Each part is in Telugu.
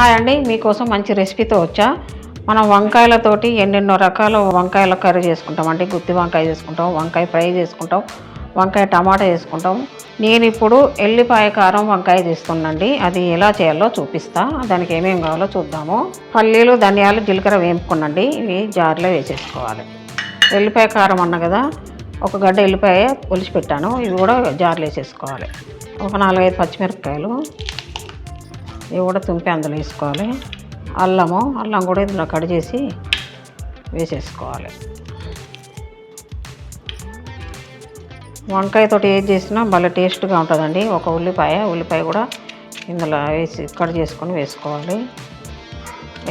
హాయ్ అండి. మీకోసం మంచి రెసిపీతో వచ్చా. మనం వంకాయలతోటి ఎన్నెన్నో రకాల వంకాయల కర్రీ చేసుకుంటాం అంటే గుత్తి వంకాయ చేసుకుంటాం వంకాయ ఫ్రై చేసుకుంటాం వంకాయ టమాటా చేసుకుంటాం. నేను ఇప్పుడు ఎల్లిపాయ కారం వంకాయ తీసుకున్నండి. అది ఎలా చేయాలో చూపిస్తా. దానికి ఏమేమి కావాలో చూద్దాము. పల్లీలు ధనియాలు జీలకర్ర వేపుకునండి ఇవి జార్లో వేసేసుకోవాలి. ఎల్లిపాయ కారం అన్న కదా ఒక గడ్డ ఎల్లిపాయ ఒలిచి పెట్టాను ఇవి కూడా జార్లో వేసేసుకోవాలి. ఒక నాలుగైదు పచ్చిమిరపకాయలు. ఇవి కూడా తుంపి అందులో వేసుకోవాలి. అల్లము అల్లం కూడా ఇందులో కట్ చేసి వేసేసుకోవాలి. వంకాయతోటి ఏది చేసినా భలే టేస్ట్గా ఉంటుందండి. ఒక ఉల్లిపాయ ఉల్లిపాయ కూడా ఇందులో వేసి కట్ చేసుకొని వేసుకోవాలి.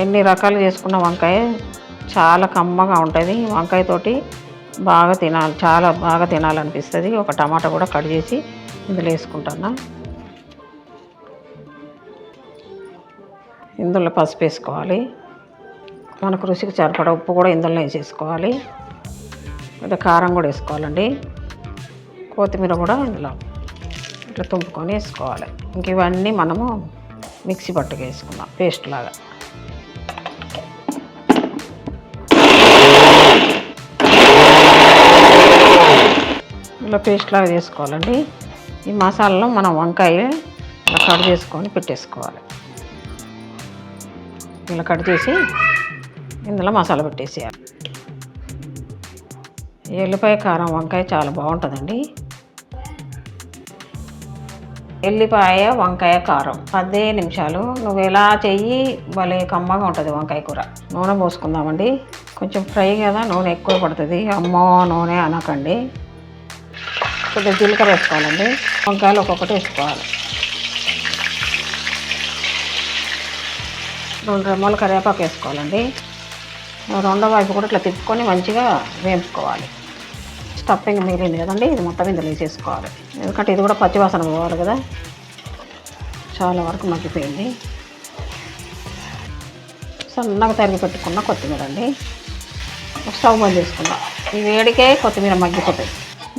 ఎన్ని రకాలు చేసుకున్న వంకాయ చాలా కమ్మగా ఉంటుంది. వంకాయతోటి బాగా తినాలి చాలా బాగా తినాలనిపిస్తుంది. ఒక టమాటా కూడా కట్ చేసి ఇందులో వేసుకుంటున్నా. ఇందులో పసుపు వేసుకోవాలి. మనకు రుచికి సరిపడా ఉప్పు కూడా ఇందులో వేసేసుకోవాలి. లేదా కారం కూడా వేసుకోవాలండి. కొత్తిమీర కూడా ఇందులో ఇట్లా తుంపుకొని వేసుకోవాలి. ఇంక ఇవన్నీ మనము మిక్సీ పట్టుకు వేసుకుందాం పేస్ట్ లాగా. ఇలా పేస్ట్ లాగా చేసుకోవాలండి ఈ మసాలాలో మనం వంకాయ ఇలా కట్ చేసుకొని పెట్టేసుకోవాలి. ఇలా కట్ చేసి ఇందులో మసాలా పెట్టేసేయాలి. ఎల్లిపాయ కారం వంకాయ చాలా బాగుంటుందండి. ఎల్లిపాయ వంకాయ కారం పదే నిమిషాలు. నువ్వు ఎలా చెయ్యి భలే కమ్మగా ఉంటుంది వంకాయ కూర. నూనె పోసుకుందామండి. కొంచెం ఫ్రై కదా నూనె ఎక్కువ పడుతుంది. అమ్మో నూనె అనకండి. కొద్దిగా జీలకర్ర వేసుకోవాలండి. వంకాయలు ఒక్కొక్కటి వేసుకోవాలి. రెండు రెమ్మలు కరివేపాకు వేసుకోవాలండి. రెండో వైపు కూడా ఇట్లా తిప్పుకొని మంచిగా వేపుకోవాలి స్టఫింగ్ మిగిలింది కదండి ఇది మొత్తం ఇందులో వేసేసుకోవాలి. ఎందుకంటే ఇది కూడా పచ్చివాసన పోవాలి కదా. చాలా వరకు మగ్గిపోయింది. సన్నగా తరిగి పెట్టుకున్న కొత్తిమీర అండి. స్టవ్ బంద్ చేసుకుందాం. ఈ వేడికే కొత్తిమీర మగ్గిపోతుంది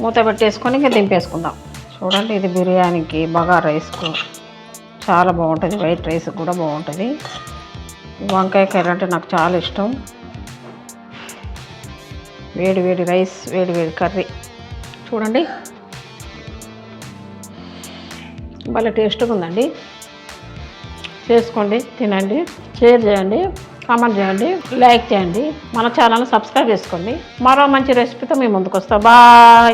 మూత పెట్టేసుకొని ఇంకా దింపేసుకుందాం. చూడండి ఇది బిర్యానీకి బగా రైస్కు చాలా బాగుంటుంది. వైట్ రైస్ కూడా బాగుంటుంది. వంకాయ కర్రీ అంటే నాకు చాలా ఇష్టం. వేడి వేడి రైస్ వేడి వేడి కర్రీ. చూడండి. భలే టేస్ట్గా ఉందండి. చేసుకోండి తినండి షేర్ చేయండి కామెంట్ చేయండి లైక్ చేయండి. మన ఛానల్ సబ్స్క్రైబ్ చేసుకోండి. మరో మంచి రెసిపీతో మేము ముందుకు వస్తాం. బాయ్.